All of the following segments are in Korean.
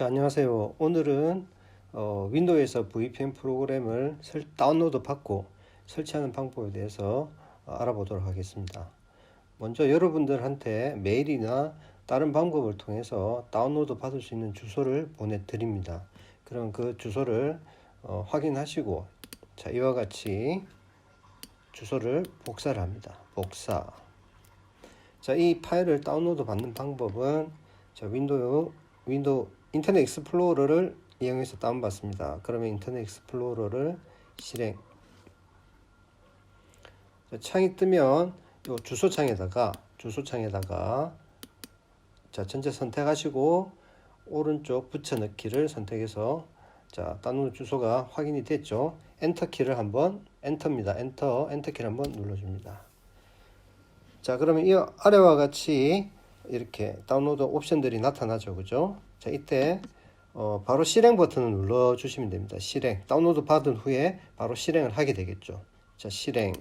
자, 안녕하세요. 오늘은 어, 윈도우에서 VPN 프로그램을 설- 다운로드 받고 설치하는 방법에 대해서 어, 알아보도록 하겠습니다. 먼저 여러분들한테 메일이나 다른 방법을 통해서 다운로드 받을 수 있는 주소를 보내드립니다. 그럼 그 주소를 어, 확인하시고 자, 이와 같이 주소를 복사를 합니다. 복사. 자, 이 파일을 다운로드 받는 방법은 자, 윈도우 윈도우 인터넷 익스플로러를 이용해서 다운받습니다. 그러면 인터넷 익스플로러를 실행. 자, 창이 뜨면 요 주소창에다가 주소창에다가 자, 전체 선택하시고 오른쪽 붙여넣기를 선택해서 자, 다운로드 주소가 확인이 됐죠. 엔터 키를 한번 엔터입니다. 엔터 엔터 키를 한번 눌러 줍니다. 자, 그러면 이 아래와 같이 이렇게 다운로드 옵션들이 나타나죠. 그죠? 자, 이때 어, 바로 실행 버튼을 눌러 주시면 됩니다. 실행. 다운로드 받은 후에 바로 실행을 하게 되겠죠. 자, 실행.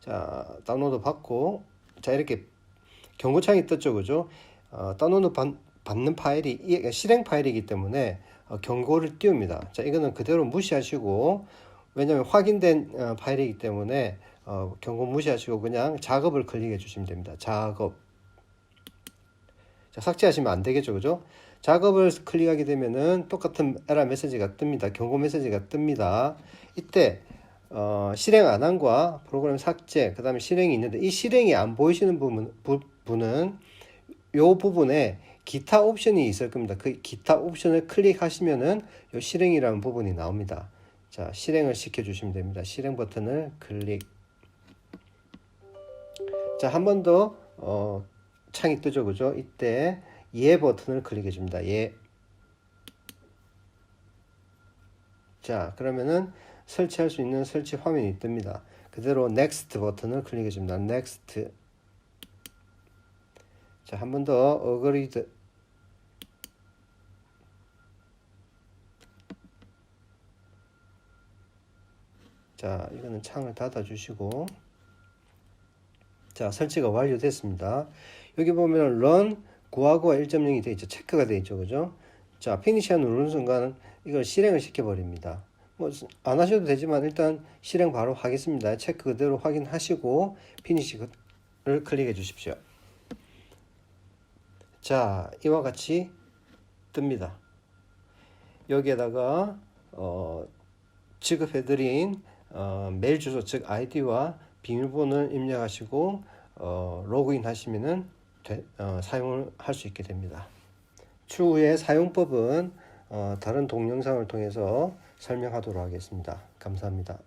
자, 다운로드 받고 자, 이렇게 경고창이 떴죠. 그죠? 어, 다운로드 받, 받는 파일이 이- 실행 파일이기 때문에 어, 경고를 띄웁니다. 자, 이거는 그대로 무시하시고 왜냐하면 확인된 어, 파일이기 때문에 어, 경고 무시하시고 그냥 작업을 클릭해 주시면 됩니다. 작업. 자, 삭제하시면 안 되겠죠. 그죠? 작업을 클릭하게 되면은 똑같은 에러 메시지가 뜹니다. 경고 메시지가 뜹니다. 이때 어, 실행 안함과 프로그램 삭제, 그 다음에 실행이 있는데 이 실행이 안 보이시는 부분, 부, 분은 요 부분에 기타 옵션이 있을 겁니다. 그 기타 옵션을 클릭하시면은 요 실행이라는 부분이 나옵니다. 자, 실행을 시켜 주시면 됩니다. 실행 버튼을 클릭. 자, 한 번 더, 어, 창이 뜨죠. 그죠? 이때 예 버튼을 클릭해 줍니다. 예. 자, 그러면은 설치할 수 있는 설치 화면이 뜹니다. 그대로 next 버튼을 클릭해 줍니다. next. 자, 한 번더 어그리드 자, 이거는 창을 닫아 주시고 자, 설치가 완료됐습니다. 여기 보면 run 구하고가 1.0이 되어 있죠. 체크가 되어 있죠. 그죠? 자, 피니시아 누르는 순간 이걸 실행을 시켜 버립니다. 뭐 안 하셔도 되지만 일단 실행 바로 하겠습니다. 체크 그대로 확인하시고 피니시를 클릭해 주십시오. 자, 이와 같이 뜹니다. 여기에다가 어, 지급해드린 어, 메일 주소 즉 아이디와 비밀번호를 입력하시고 어, 로그인 하시면은 되- 어, 사용을 할 수 있게 됩니다. 추후에 사용법은 어, 다른 동영상을 통해서 설명하도록 하겠습니다. 감사합니다.